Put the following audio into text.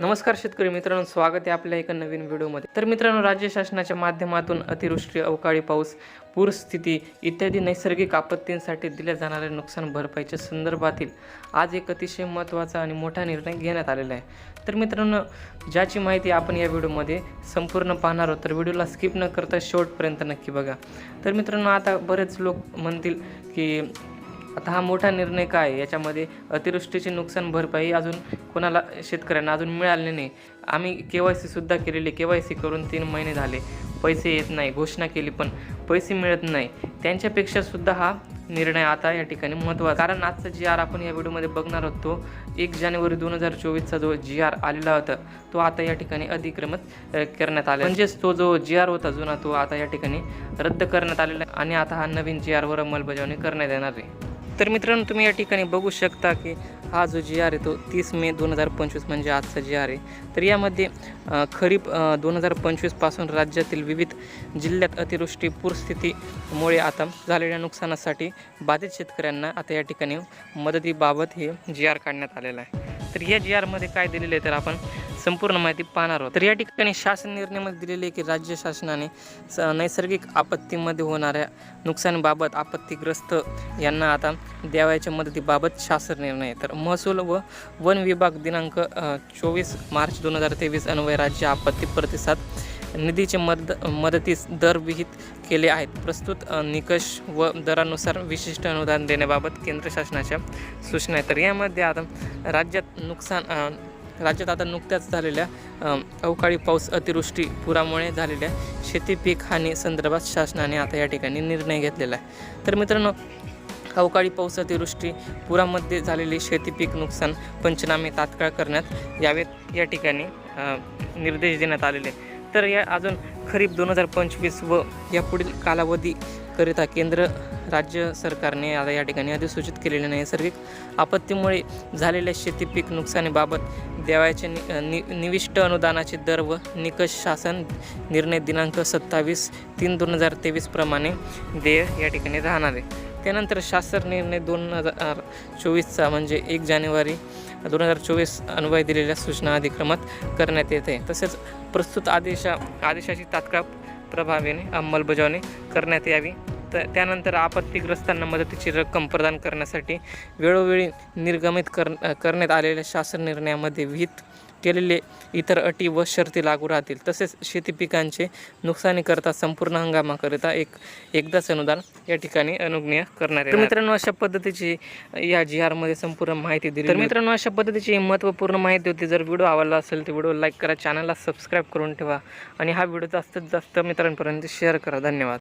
नमस्कार शेतकरी मित्रांनो स्वागत आहे आपल्या एका नवीन व्हिडिओमध्ये. तर मित्रांनो राज्य शासनाच्या माध्यमातून अतिवृष्टी अवकाळी पाऊस पूरस्थिती इत्यादी नैसर्गिक आपत्तींसाठी दिल्या जाणाऱ्या नुकसान भरपाईच्या संदर्भातील आज एक अतिशय महत्त्वाचा आणि मोठा निर्णय घेण्यात आलेला आहे. तर मित्रांनो ज्याची माहिती आपण या व्हिडिओमध्ये संपूर्ण पाहणार आहोत तर व्हिडिओला स्किप न करता शेवटपर्यंत नक्की बघा. तर मित्रांनो आता बरेच लोक म्हणतील की आता हा मोठा निर्णय काय याच्यामध्ये अतिवृष्टीची नुकसान भरपाई अजून कोणाला शेतकऱ्यांना अजून मिळाली नाही. आम्ही के वाय सीसुद्धा केलेली के वाय सी करून तीन महिने झाले. पैसे येत नाही घोषणा केली पण पैसे मिळत नाही. त्यांच्यापेक्षा सुद्धा हा निर्णय आता या ठिकाणी महत्त्वाचा कारण आजचा जी आर आपण या व्हिडिओमध्ये बघणार आहोत तो एक जानेवारी दोन हजार चोवीसचा जो जी आर आलेला होता तो आता या ठिकाणी अधिक्रमित करण्यात आला म्हणजेच तो जो जी आर होता जुना तो आता या ठिकाणी रद्द करण्यात आलेला आहे. आणि आता हा नवीन जी आरवर अंमलबजावणी करण्यात येणार आहे. तर मित्रांनो तुम्ही या ठिकाणी बघू शकता की हा जो जी आर आहे तो तीस मे दोन हजार पंचवीस म्हणजे आजचा जी आर आहे. तर यामध्ये खरीप दोन हजार पंचवीसपासून राज्यातील विविध जिल्ह्यात अतिवृष्टी पूरस्थितीमुळे आता झालेल्या नुकसानासाठी बाधित शेतकऱ्यांना आता या ठिकाणी मदतीबाबत हे जी आर काढण्यात आलेलं आहे. तर या जी आरमध्ये काय दिलेलं आहे तर आपण संपूर्ण माहिती पाहणार आहोत. तर या ठिकाणी शासन निर्णयामध्ये दिलेले आहे की राज्य शासनाने स नैसर्गिक आपत्तीमध्ये होणाऱ्या नुकसानीबाबत आपत्तीग्रस्त यांना आता द्यावयाच्या मदतीबाबत शासन निर्णय आहे. तर महसूल व वन विभाग दिनांक चोवीस मार्च दोन हजार तेवीस अन्वय राज्य आपत्ती प्रतिसाद निधीचे मद मदतीस दर विहित केले आहेत. प्रस्तुत निकष व दरानुसार विशिष्ट अनुदान देण्याबाबत केंद्र शासनाच्या सूचना आहेत. तर यामध्ये आता राज्यात नुकसान राज्यात आता नुकत्याच झालेल्या अवकाळी पाऊस अतिवृष्टी पुरामुळे झालेल्या शेती पीक हानी संदर्भात शासनाने आता या ठिकाणी निर्णय घेतलेला आहे. तर मित्रांनो अवकाळी पाऊस अतिवृष्टी पुरामध्ये झालेले शेती पीक नुकसान पंचनामे तात्काळ करण्यात यावेत या ठिकाणी निर्देश देण्यात आलेले तर या अजून खरीप दोन हजार पंचवीस व यापुढील कालावधीकरिता केंद्र राज्य सरकारने आता या ठिकाणी अधिसूचित केलेले नैसर्गिक आपत्तीमुळे झालेल्या शेती पीक नुकसानीबाबत देवायचे नि नि निविष्ट अनुदानाचे दर व निकष शासन निर्णय दिनांक सत्तावीस तीन दोन हजार तेवीसप्रमाणे देय या ठिकाणी राहणार आहे. त्यानंतर शासन निर्णय दोन हजार चोवीसचा म्हणजे एक जानेवारी दोन हजार चोवीस अन्वय दिलेल्या सूचना अधिक्रमात करण्यात येते तसेच प्रस्तुत आदेशा आदेशाची तात्काळ प्रभावीने अंमलबजावणी करण्यात यावी. तर त्यानंतर आपत्तीग्रस्तांना मदतीची रक्कम प्रदान करण्यासाठी वेळोवेळी निर्गमित कर करण्यात आलेल्या शासन निर्णयामध्ये विहित केलेले इतर अटी व शर्ती लागू राहतील. तसेच शेती पिकांचे नुकसानीकरता संपूर्ण हंगामाकरिता एक एकदाच अनुदान या ठिकाणी अनुज्ञेय करणार आहे तर मित्रांनो अशा पद्धतीची या जी आरमध्ये संपूर्ण माहिती दिली तर मित्रांनो अशा पद्धतीची महत्त्वपूर्ण माहिती होती. जर व्हिडिओ आवडला असेल तर व्हिडिओ लाईक करा चॅनलला सबस्क्राईब करून ठेवा आणि हा व्हिडिओ जास्तीत जास्त मित्रांपर्यंत शेअर करा. धन्यवाद.